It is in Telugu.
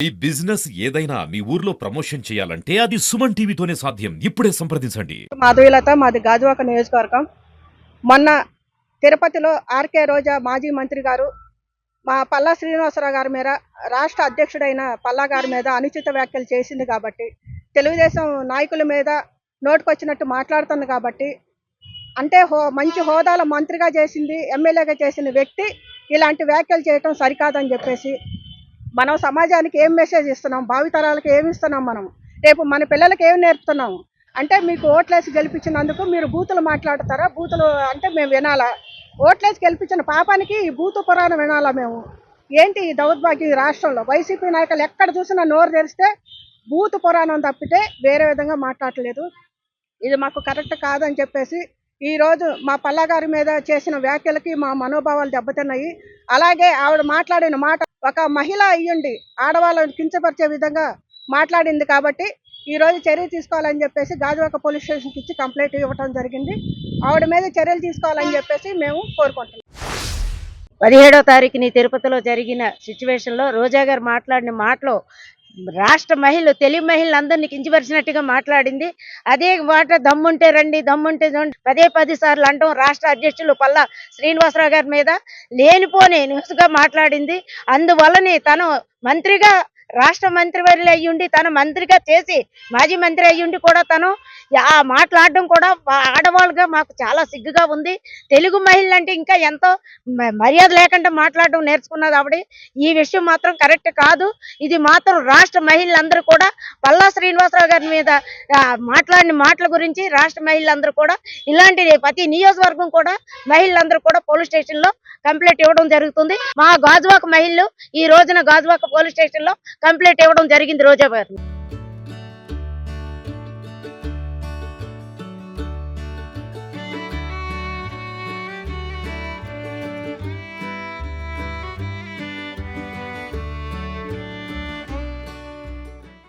ఈ బిజినెస్ ఏదైనా మీ ఊర్లో ప్రమోషన్ చేయాలంటే అది సుమన్ టీవీతోనే సాధ్యం. ఇప్పుడే సంప్రదించండి. మాధవీలత మాది గాజువాక నియోజకవర్గం. మొన్న తిరుపతిలో ఆర్కే రోజా మాజీ మంత్రి గారు మా పల్లా శ్రీనివాసరావు గారి మీద రాష్ట్ర అధ్యక్షుడైన పల్లా గారి మీద అనుచిత వ్యాఖ్యలు చేసింది కాబట్టి తెలుగుదేశం నాయకుల మీద నోటుకొచ్చినట్టు మాట్లాడుతుంది కాబట్టి అంటే హో మంచి హోదాలో మంత్రిగా చేసింది ఎమ్మెల్యేగా చేసిన వ్యక్తి ఇలాంటి వ్యాఖ్యలు చేయటం సరికాదని చెప్పేసి మనం సమాజానికి ఏం మెసేజ్ ఇస్తున్నాం? భావితరాలకు ఏమి ఇస్తున్నాం మనం? రేపు మన పిల్లలకి ఏం నేర్పుతున్నాం? అంటే మీకు ఓట్లేసి గెలిపించినందుకు మీరు బూతులు మాట్లాడతారా? బూతులు అంటే మేము వినాలా? ఓట్లేసి గెలిపించిన పాపానికి ఈ బూతు పురాణం వినాలా మేము? ఏంటి ఈ దౌర్భాగ్యం ఈ రాష్ట్రంలో? వైసీపీ నాయకులు ఎక్కడ చూసినా నోరు తెరిస్తే బూతు పురాణం తప్పితే వేరే విధంగా మాట్లాడలేదు. ఇది మాకు కరెక్ట్ కాదని చెప్పేసి ఈ రోజు మా పల్లగారి మీద చేసిన వ్యాఖ్యలకి మా మనోభావాలు దెబ్బతిన్నాయి. అలాగే ఆవిడ మాట్లాడిన మాట ఒక మహిళ అయ్యుండి ఆడవాళ్ళను కించపరిచే విధంగా మాట్లాడింది కాబట్టి ఈరోజు చర్య తీసుకోవాలని చెప్పేసి గాజువాక పోలీస్ స్టేషన్కి ఇచ్చి కంప్లైంట్ ఇవ్వడం జరిగింది. ఆవిడ మీద చర్యలు తీసుకోవాలని చెప్పేసి మేము కోరుకుంటున్నాం. పదిహేడో తారీఖుని తిరుపతిలో జరిగిన సిచ్యువేషన్లో రోజా గారు మాట్లాడిన మాటలో రాష్ట్ర మహిళలు తెలుగు మహిళలందరినీ కించపరిచినట్టుగా మాట్లాడింది. అదే మాట దమ్ముంటే రండి దమ్ముంటే పదే పది సార్లు అంటాం రాష్ట్ర అధ్యక్షులు పల్లా శ్రీనివాసరావు గారి మీద. లేనిపోని న్యూస్గా మాట్లాడింది. అందువల్లనే తను మంత్రిగా రాష్ట్ర మంత్రివర్యులు అయ్యుండి తను మంత్రిగా చేసి మాజీ మంత్రి అయ్యుండి కూడా తను ఆ మాట్లాడడం కూడా ఆడవాళ్ళుగా మాకు చాలా సిగ్గుగా ఉంది. తెలుగు మహిళలు అంటే ఇంకా ఎంతో మర్యాద లేకుండా మాట్లాడడం నేర్చుకున్నది ఆవిడ. ఈ విషయం మాత్రం కరెక్ట్ కాదు. ఇది మాత్రం రాష్ట్ర మహిళలందరూ కూడా పల్లా శ్రీనివాసరావు గారి మీద మాట్లాడిన మాటల గురించి రాష్ట్ర మహిళలందరూ కూడా ఇలాంటి ప్రతి నియోజకవర్గం కూడా మహిళలందరూ కూడా పోలీస్ స్టేషన్లో కంప్లైంట్ ఇవ్వడం జరుగుతుంది. మా గాజువాక మహిళలు ఈ రోజున గాజువాక పోలీస్ స్టేషన్లో కంప్లైంట్ ఇవ్వడం జరిగింది రోజా గారు.